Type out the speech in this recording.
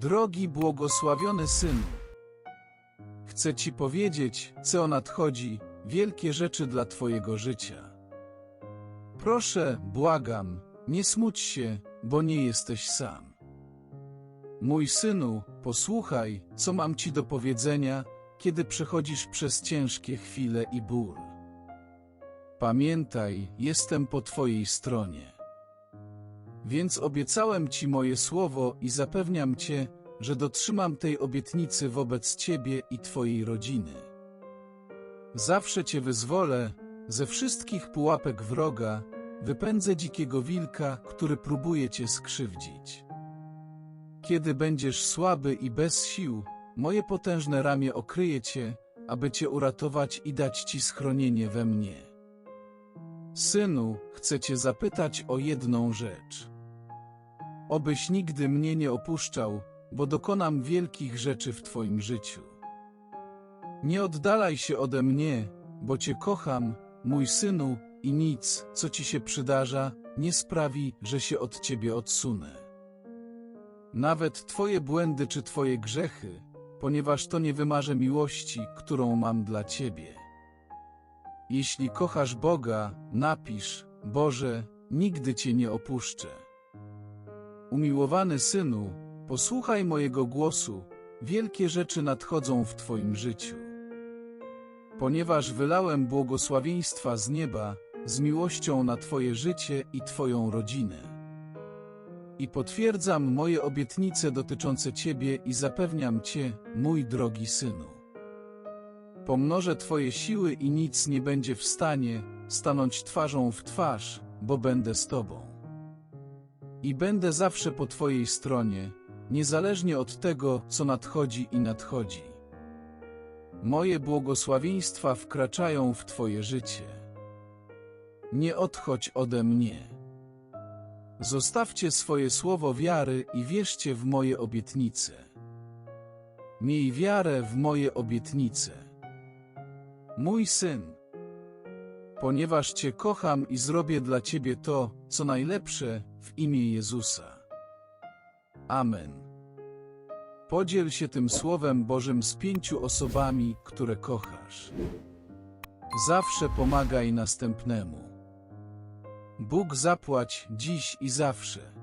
Drogi błogosławiony synu, chcę ci powiedzieć, co nadchodzi, wielkie rzeczy dla twojego życia. Proszę, błagam, nie smuć się, bo nie jesteś sam. Mój synu, posłuchaj, co mam ci do powiedzenia, kiedy przechodzisz przez ciężkie chwile i ból. Pamiętaj, jestem po twojej stronie. Więc obiecałem ci moje słowo i zapewniam cię, że dotrzymam tej obietnicy wobec ciebie i twojej rodziny. Zawsze cię wyzwolę ze wszystkich pułapek wroga, wypędzę dzikiego wilka, który próbuje cię skrzywdzić. Kiedy będziesz słaby i bez sił, moje potężne ramię okryje cię, aby cię uratować i dać ci schronienie we mnie. Synu, chcę cię zapytać o jedną rzecz. Obyś nigdy mnie nie opuszczał, bo dokonam wielkich rzeczy w twoim życiu. Nie oddalaj się ode mnie, bo cię kocham, mój synu, i nic, co ci się przydarza, nie sprawi, że się od ciebie odsunę. Nawet twoje błędy czy twoje grzechy, ponieważ to nie wymarzę miłości, którą mam dla ciebie. Jeśli kochasz Boga, napisz, Boże, nigdy cię nie opuszczę. Umiłowany synu, posłuchaj mojego głosu, wielkie rzeczy nadchodzą w twoim życiu. Ponieważ wylałem błogosławieństwa z nieba, z miłością na twoje życie i twoją rodzinę. I potwierdzam moje obietnice dotyczące ciebie i zapewniam cię, mój drogi synu. Pomnożę twoje siły i nic nie będzie w stanie stanąć twarzą w twarz, bo będę z tobą. I będę zawsze po twojej stronie, niezależnie od tego, co nadchodzi i nadchodzi. Moje błogosławieństwa wkraczają w twoje życie. Nie odchodź ode mnie. Zostawcie swoje słowo wiary i wierzcie w moje obietnice. Miej wiarę w moje obietnice. Mój syn, ponieważ Cię kocham i zrobię dla Ciebie to, co najlepsze, w imię Jezusa. Amen. Podziel się tym Słowem Bożym z pięciu osobami, które kochasz. Zawsze pomagaj następnemu. Bóg zapłać dziś i zawsze.